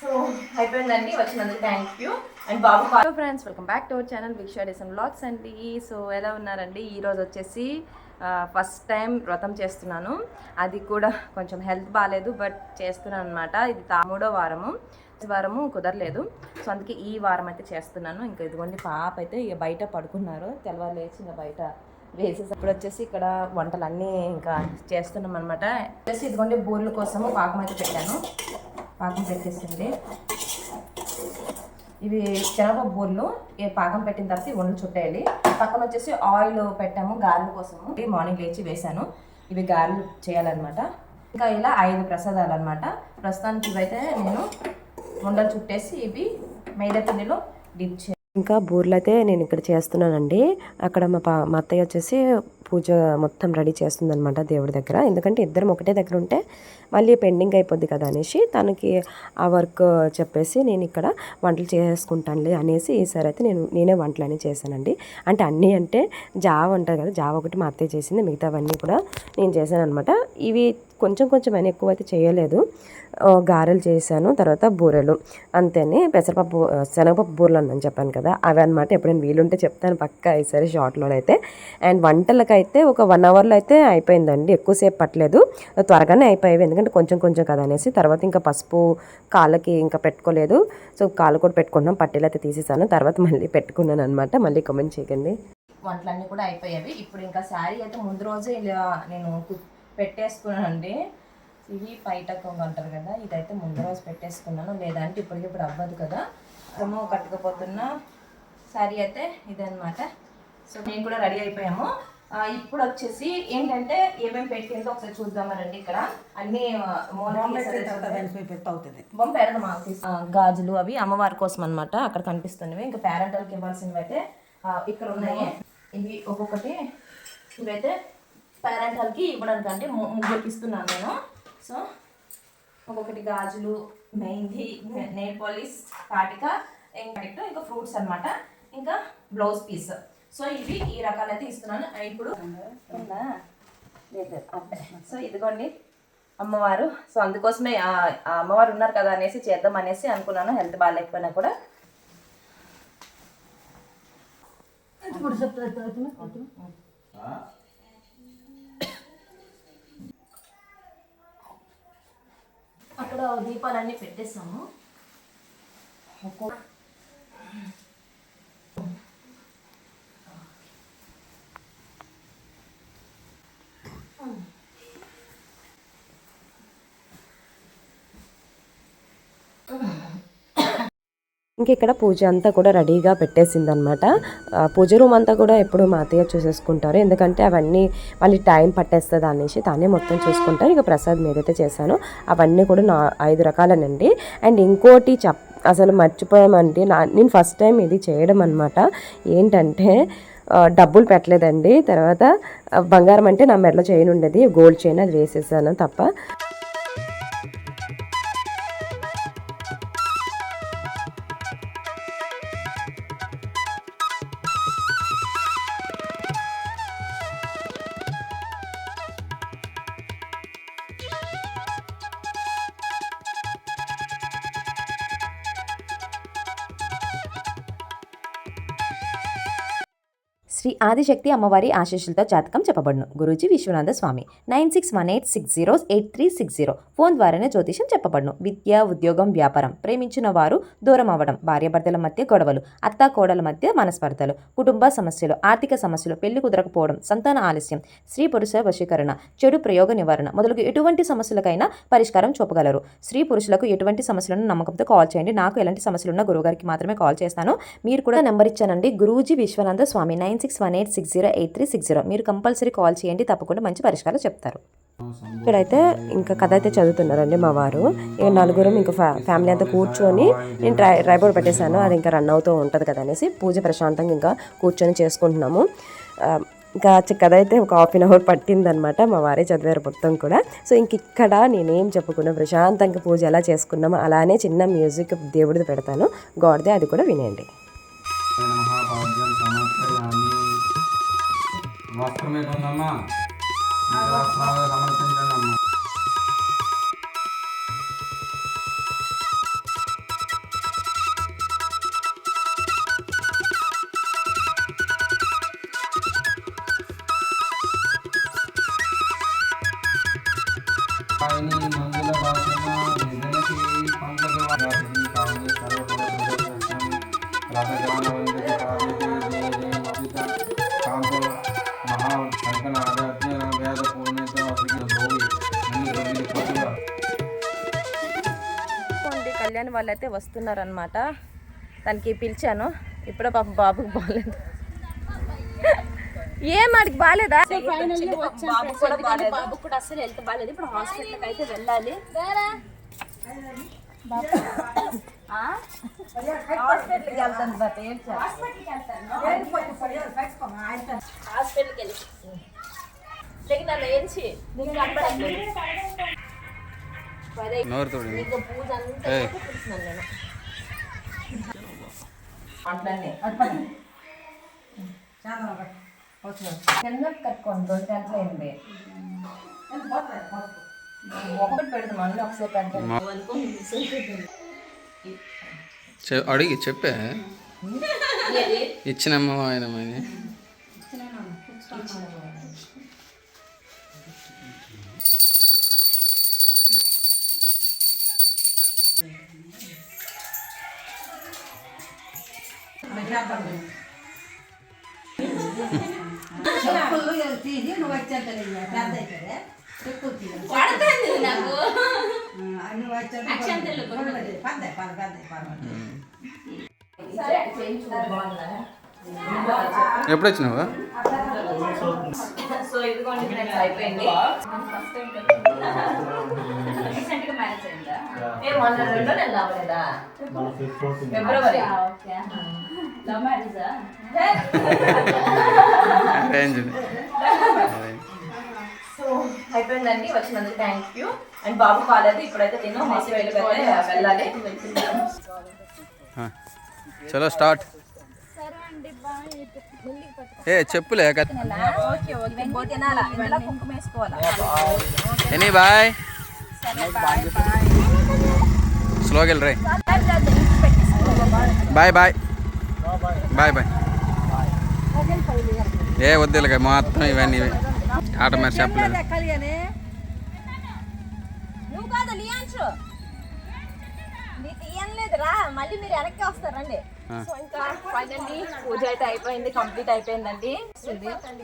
So అయిపోయిందండి వచ్చినందుకు thank you and Babu hello friends welcome back to our channel విక్షా డేసన్ blogs అండి so ఎలా ఉన్నారండి? ఈరోజు వచ్చేసి ఫస్ట్ టైం వ్రతం చేస్తున్నాను. అది కూడా కొంచెం హెల్త్ బాగాలేదు బట్ చేస్తున్నాను అనమాట ఇది తా మూడో వారము. వారము కుదరలేదు. సో అందుకే ఈ వారం అయితే చేస్తున్నాను. ఇంకా ఇదిగోండి పాప అయితే ఇక బయట పడుకున్నారు. తెల్లవారు లేచి ఇంకా బయట వేసేసి ఇప్పుడు వచ్చేసి ఇక్కడ వంటలన్నీ ఇంకా చేస్తున్నాం అనమాట వచ్చేసి ఇదిగోండి బూరెల కోసము పాకం అయితే పెట్టాను. పాకం పెట్టేసింది. ఇవి శనగపప్పు బూర్లు. ఈ పాకం పెట్టిన తర్వాత ఈ చుట్టేయాలి. పక్కన వచ్చేసి ఆయిల్ పెట్టాము గారెల కోసము. మార్నింగ్ లేచి వేసాను ఇవి గారెలు చేయాలన్నమాట. ఇంకా ఇలా ఐదు ప్రసాదాలు అనమాట ప్రస్తుతానికి ఇవైతే నేను ఉండలు చుట్టేసి ఇవి మైదా పిండిలో డిప్ చే ఇంకా బూర్లు అయితే నేను ఇక్కడ చేస్తున్నానండి. అక్కడ మా పా మా అత్తయ్య వచ్చేసి పూజ మొత్తం రెడీ చేస్తుందనమాట దేవుడి దగ్గర. ఎందుకంటే ఇద్దరం ఒకటే దగ్గర ఉంటే మళ్ళీ పెండింగ్ అయిపోద్ది కదా అనేసి తనకి ఆ వర్క్ చెప్పేసి నేను ఇక్కడ వంటలు చేసుకుంటానులే అనేసి ఈసారి అయితే నేను నేనే వంటలు అనేవి చేశానండి. అంటే అన్నీ అంటే జావ ఉంటుంది కదా జావ ఒకటి మా అత్తయ్య చేసింది మిగతావన్నీ కూడా నేను చేశాను అనమాట ఇవి కొంచెం కొంచెం అని ఎక్కువ అయితే చేయలేదు గారెలు చేశాను తర్వాత బూరెలు. అంతేని పెసరపప్పు శనగపప్పు బూరెలు అని చెప్పాను కదా అవి అనమాట ఎప్పుడైనా వీలుంటే చెప్తాను పక్క ఈసారి షార్ట్లో అయితే అండ్ అయితే ఒక వన్ అవర్లో అయితే అయిపోయిందండి. ఎక్కువసేపు పట్టలేదు. త్వరగానే అయిపోయాయి ఎందుకంటే కొంచెం కొంచెం కదా అనేసి తర్వాత ఇంకా పసుపు కాళ్ళకి ఇంకా పెట్టుకోలేదు. సో కాళ్ళు కూడా పెట్టుకున్నాం పట్టీలు అయితే తీసేసాను. తర్వాత మళ్ళీ పెట్టుకున్నాను అనమాట మళ్ళీ కమెంట్ చేయకండి. వంటలన్నీ కూడా అయిపోయాయి ఇప్పుడు ఇంకా శారీ అయితే ముందు రోజే ఇలా నేను పెట్టేసుకున్నానండి. ఇవి పైటకం అంటారు కదా ఇదైతే ముందు రోజు పెట్టేసుకున్నాను. లేదంటే ఇప్పటికిప్పుడు అవ్వదు కదా. అమ్మో కట్టుకపోతున్న శారీ అయితే ఇదన్నమాట. సో మేము కూడా రెడీ అయిపోయాము. ఇప్పుడు వచ్చేసి ఏంటంటే ఏమేమి పెట్టిందో ఒకసారి చూద్దామనండి ఇక్కడ. అన్ని బొమ్మ పెడదాం గాజులు అవి అమ్మవారి కోసం అన్నమాట. అక్కడ కనిపిస్తున్నవి. ఇంకా పేరెంటల్కి ఇవ్వాల్సినవి అయితే ఇక్కడ ఉన్నాయి. ఇవి ఒక్కొక్కటి ఇవైతే పేరెంటల్కి ఇవ్వడానికి అంటే ముగ్గురికి ఇస్తున్నాను నేను. సో ఒక్కొక్కటి గాజులు మెహందీ నెయిల్ పాలిష్ కాటిక ఇంకా ఇంకా ఫ్రూట్స్ అన్నమాట. ఇంకా బ్లౌజ్ పీస్. సో ఇవి ఈ రకాలైతే ఇస్తున్నాను ఆ, ఇప్పుడు. సో ఇదిగోండి అమ్మవారు. సో అందుకోసమే అమ్మవారు ఉన్నారు కదా అనేసి చేద్దాం అనేసి అనుకున్నాను హెల్త్ బాగాలేకపోయినా కూడా. అక్కడ దీపాలన్నీ పెట్టేసాము ఇంక ఇక్కడ పూజ అంతా కూడా రెడీగా పెట్టేసిందనమాట పూజ రూమ్ అంతా కూడా ఎప్పుడు మా అత్తయ్య చూసేసుకుంటారు. ఎందుకంటే అవన్నీ మళ్ళీ టైం పట్టేస్తుంది అనేసి తానే మొత్తం చూసుకుంటారు ఇక ప్రసాద్ ఏదైతే చేశాను. అవన్నీ కూడా నా ఐదు రకాలనండి. అండ్ ఇంకోటి చెప్ అసలు మర్చిపోయామంటే నా నేను ఫస్ట్ టైం ఇది చేయడం అనమాట ఏంటంటే డబ్బులు పెట్టలేదండి. తర్వాత బంగారం అంటే నా మెడలో చైన్ ఉండేది. గోల్డ్ చైన్ అది వేసేసాను తప్ప. శ్రీ ఆదిశక్తి అమ్మవారి ఆశీస్సులతో జాతకం చెప్పబడును. Guruji Vishwanatha Swami nine six one eight six zero eight three six zero. Phone ద్వారానే జ్యోతిషం చెప్పబడును. విద్య ఉద్యోగం వ్యాపారం. ప్రేమించిన వారు దూరం అవ్వడం భార్యాభర్తల మధ్య గొడవలు అత్త కోడల మధ్య మనస్పర్ధలు కుటుంబ సమస్యలు ఆర్థిక సమస్యలు పెళ్ళి కుదరకపోవడం సంతాన ఆలస్యం స్త్రీ పురుష వశీకరణ చెడు ప్రయోగ నివారణ మొదలగు ఎటువంటి సమస్యలకైనా పరిష్కారం చూపగలరు. స్త్రీ పురుషులకు ఎటువంటి సమస్యలను నమ్మకంతో కాల్ చేయండి. నాకు ఎలాంటి సమస్యలున్నా గురువుగారికి మాత్రమే కాల్ చేస్తాను. మీరు కూడా నెంబర్ ఇచ్చానండి. Guruji Vishwanatha Swami nine six one eight six zero eight three six zero మీరు కంపల్సరీ కాల్ చేయండి తప్పకుండా మంచి పరిష్కారం చెప్తారు. ఇక్కడైతే ఇంకా కథ అయితే చదువుతున్నారండి మా వారు. ఇక నలుగురం ఇంకా ఫ్యా ఫ్యామిలీ అంతా కూర్చొని నేను ట్రై ట్రైబోర్డ్ పెట్టేశాను. అది ఇంకా రన్ అవుతూ ఉంటుంది కదా అనేసి పూజ ప్రశాంతంగా ఇంకా కూర్చొని చేసుకుంటున్నాము. ఇంకా కథ అయితే ఒక హాఫ్ అన్ అవర్ పట్టిందనమాట మా వారే చదివారు మొత్తం కూడా. సో ఇంక ఇక్కడ నేనేం చెప్పకుండా ప్రశాంతంగా పూజ ఎలా చేసుకున్నామో అలానే చిన్న మ్యూజిక్ దేవుడిది పెడతాను. గాడ్దే అది కూడా వినేయండి. వస్త్రం మీద ఉందమ్మా వాళ్ళు అయితే వస్తున్నారనమాట దానికి పిలిచాను. ఇప్పుడే పాప బాబుకి బాగాలేదు ఏం వాడికి బాగాలేదా బాబు కూడా బాగాలేదు. బాబు కూడా అసలు హెల్త్ బాగాలేదు. ఇప్పుడు హాస్పిటల్కి అయితే వెళ్ళాలి. హాస్పిటల్కి వెళ్తాను బట్ ఏం హాస్పిటల్కి వెళ్ళి. నోరు తోడి నీకు పూజ అంతా ఏయ్. చూపిస్తున్నాను నేను అట్లనే కింద కట్టుకోండి రెండు గంటలు అయింది ఒకటి పెడదాం మళ్ళీ ఒకసారి పెడతాం చె- అడిగి చెప్పే ఇచ్చినమ్మ ఆయన మరి ఎప్పుడు వచ్చినావా సో ఇదిగోండి ఫ్రెండ్స్ అయిపోయింది. ఏ మొన్న రెండో నెల అవ్వలేదా? ఫిబ్రవరి. అరేంజ్ సో అయిపోయిందండి వచ్చినందుకు థ్యాంక్ యూ అండ్ బాబు కాలేదు ఇప్పుడైతే తిన్నాం హాస్పిటల్కి అయితే వెళ్ళాలి చలో స్టార్ట్ ఏ చెప్పులే ఎనీ బాయ్ స్లోగా వెళ్ళి రే బాయ్ బాయ్ బాయ్ బాయ్. ఏ వద్దులే మొత్తం ఇవన్నీ ఇవే. ఆట మరి చెప్పలేదు మళ్ళీ మీరు వెనక్కి వస్తారండి ఫైనల్లీ పూజ అయితే అయిపోయింది కంప్లీట్ అయిపోయిందండి.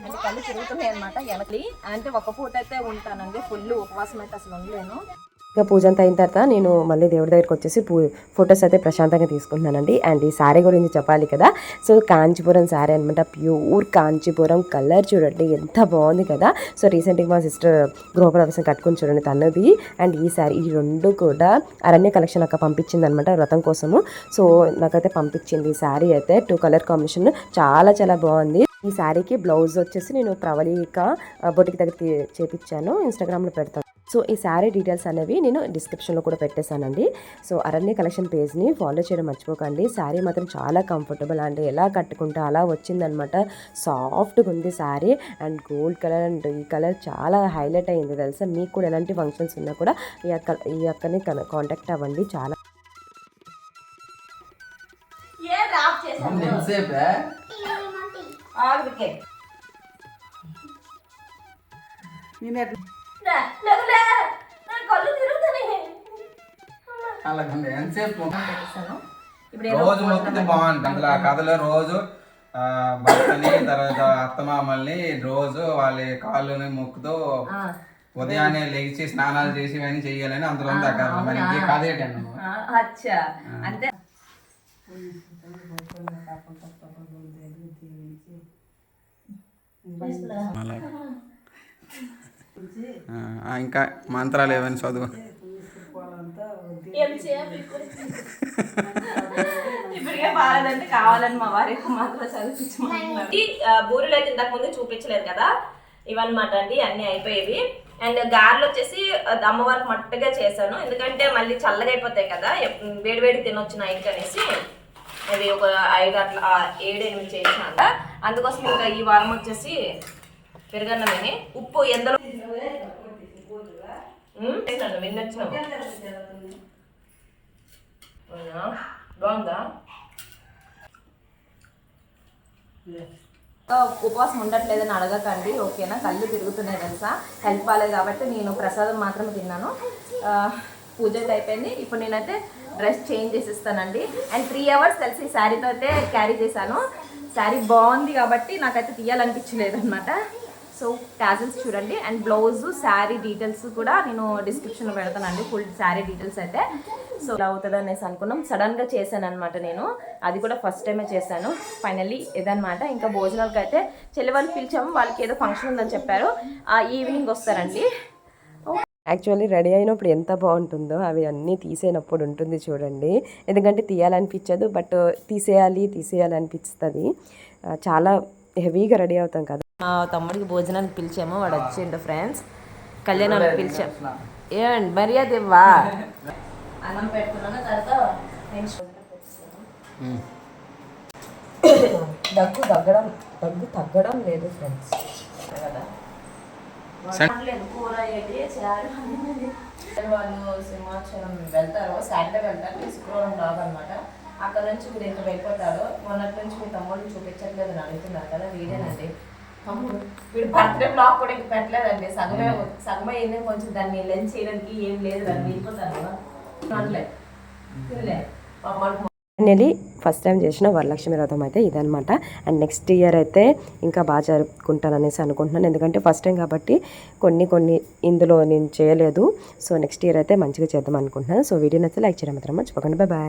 అంటే కళ్ళు తిరుగుతున్నాయి అనమాట వెనక్కి. అంటే ఒక పూట అయితే ఉంటానండి ఫుల్ ఉపవాసం అయితే అసలు ఉండలేను. ఇక పూజ అంతా అయిన తర్వాత నేను మళ్ళీ దేవుడి దగ్గరికి వచ్చేసి పూ ఫొటోస్ అయితే ప్రశాంతంగా తీసుకుంటున్నానండి. అండ్ ఈ శారీ గురించి చెప్పాలి కదా. సో కాంచీపురం శారీ అనమాట ప్యూర్ కాంచీపురం కలర్ చూడండి ఎంత బాగుంది కదా. సో రీసెంట్గా మా సిస్టర్ గృహప్రవేశం కట్టుకుని చూడండి తనది. అండ్ ఈ శారీ ఈ రెండు కూడా అరణ్య కలెక్షన్ అక్క పంపించింది అనమాట వ్రతం కోసము. సో నాకైతే పంపించింది ఈ శారీ అయితే. టూ కలర్ కాంబినేషన్ చాలా చాలా బాగుంది. ఈ శారీకి బ్లౌజ్ వచ్చేసి నేను ప్రవళిక బొటికి దగ్గర చేపించాను ఇన్స్టాగ్రామ్లో పెడతాను. సో ఈ శారీ డీటెయిల్స్ అనేవి నేను డిస్క్రిప్షన్లో కూడా పెట్టేశానండి. సో అరణ్య కలెక్షన్ పేజ్ని ఫాలో చేయడం మర్చిపోకండి. శారీ మాత్రం చాలా కంఫర్టబుల్ అండ్. ఎలా కట్టుకుంటే అలా వచ్చిందనమాట. సాఫ్ట్గా ఉంది sari and gold colour and ఈ కలర్ చాలా హైలైట్ అయింది తెలుసా? మీకు కూడా ఎలాంటి ఫంక్షన్స్ ఉన్నా కూడా ఈ అక్క ఈ అక్కని కాంటాక్ట్ అవ్వండి. చాలా ఏం కళ్ళు అలాగండి ఎంతసేపు ఇప్పుడు రోజు మొక్కితే బాగుంటుంది అందులో ఆ కథలో రోజు ఆ, భర్తని తర్వాత అత్తమామల్ని రోజు వాళ్ళ కాళ్ళని మొక్కుతూ ఉదయాన్నే లేచి స్నానాలు చేసి ఇవన్నీ చెయ్యాలని అందులో ఉంది ఆ కథ. మరి ఈ కథ ఏంటన్నా ఆ, అచ్చా. అంతే. ఆ, ఇంకా మంత్రాలు ఏమైనా చదువు. ఇప్పటికే బాగాలేదంటే కావాలని మా వారికి మాత్రం బూరెలు అయితే ఇంతకు ముందు చూపించలేదు కదా? ఇవన్నమాట అండి అన్ని అయిపోయేవి. అండ్ గారెలు వచ్చేసి అమ్మవారికి మట్టుగా చేశాను. ఎందుకంటే మళ్ళీ చల్లగా అయిపోతాయి కదా వేడి వేడి తినొచ్చు నైట్ అనేసి. అది ఒక ఐదు అట్లా ఏడు ఎనిమిది చేసినాక అందుకోసం ఇంకా ఈ వారం వచ్చేసి పెరుగన్నమేని ఉప్పు ఎందులో అవునా? బాగుందా ఉపవాసం ఉండట్లేదని అడగకండి ఓకేనా? కళ్ళు తిరుగుతున్నాయి తెలుసా? హెల్ప్ బాగాలేదు కాబట్టి నేను ప్రసాదం మాత్రమే తిన్నాను. ఆ, పూజ అయితే అయిపోయింది. ఇప్పుడు నేనైతే డ్రెస్ చేంజ్ చేసిస్తానండి. అండ్ త్రీ అవర్స్ తెలిసి ఈ శారీతో అయితే క్యారీ చేశాను. శారీ బాగుంది కాబట్టి నాకైతే తీయాలనిపించలేదు అనమాట సో టాజల్స్ చూడండి. అండ్ బ్లౌజ్ శారీ డీటెయిల్స్ కూడా నేను డిస్క్రిప్షన్లో పెడతానండి. ఫుల్ శారీ డీటెయిల్స్ అయితే. సో ఇలా అవుతుంది అనేసి అనుకున్నాం. సడన్గా చేశాను అనమాట నేను. అది కూడా ఫస్ట్ టైమే చేశాను. ఫైనల్లీ ఇదనమాట ఇంకా భోజనాలకి అయితే చెల్లి వాళ్ళు పిలిచాము. వాళ్ళకి ఏదో ఫంక్షన్ ఉందని చెప్పారు. ఆ ఈవినింగ్ వస్తారండి. యాక్చువల్లీ రెడీ అయినప్పుడు ఎంత బాగుంటుందో అవి అన్నీ తీసేనప్పుడు ఉంటుంది చూడండి. ఎందుకంటే తీయాలనిపించదు బట్ తీసేయాలి తీసేయాలనిపిస్తుంది. చాలా హెవీగా రెడీ అవుతాం కదా. మా తమ్ముడికి భోజనానికి పిలిచాము వాడు వచ్చిండు ఫ్రెండ్స్. కళ్యాణానికి పిలిచాం ఏమండి మర్యాద ఇవ్వా? అన్నం పెడుతున్నాను తర్వాత దగ్గు తగ్గడం దగ్గు తగ్గడం లేదు ఫ్రెండ్స్. కదా. కూర వాళ్ళు సింహాచలం వెళ్తారు సాటర్డే వెళ్తారు ఈ శుక్రవారం రాదనమాట అక్కడ నుంచి మీరు ఇంకా వెళ్ళిపోతారు మొన్నటి నుంచి మీ తమ్ముడిని చూపించట్లేదు అని అడుగుతున్నారు కదా వీడేనండి. వీడు బర్త్డే బ్లాగ్ కూడా ఇంక పెట్టలేదండి. సగమే సగమే కొంచెం దాన్ని లెన్స్ చేయడానికి ఏం లేదు. దాన్ని వెళ్ళిపోతాను ఫైనలీ ఫస్ట్ టైం చేసిన వరలక్ష్మి వ్రతం అయితే ఇదనమాట అండ్ నెక్స్ట్ ఇయర్ అయితే ఇంకా బాగా జరుపుకుంటాను అనేసి అనుకుంటున్నాను. ఎందుకంటే ఫస్ట్ టైం కాబట్టి కొన్ని కొన్ని ఇందులో నేను చేయలేదు. సో నెక్స్ట్ ఇయర్ అయితే మంచిగా చేద్దాం అనుకుంటున్నాను. సో వీడియో నచ్చితే లైక్ చేయడం మాత్రం మర్చిపోకండి. Bye bye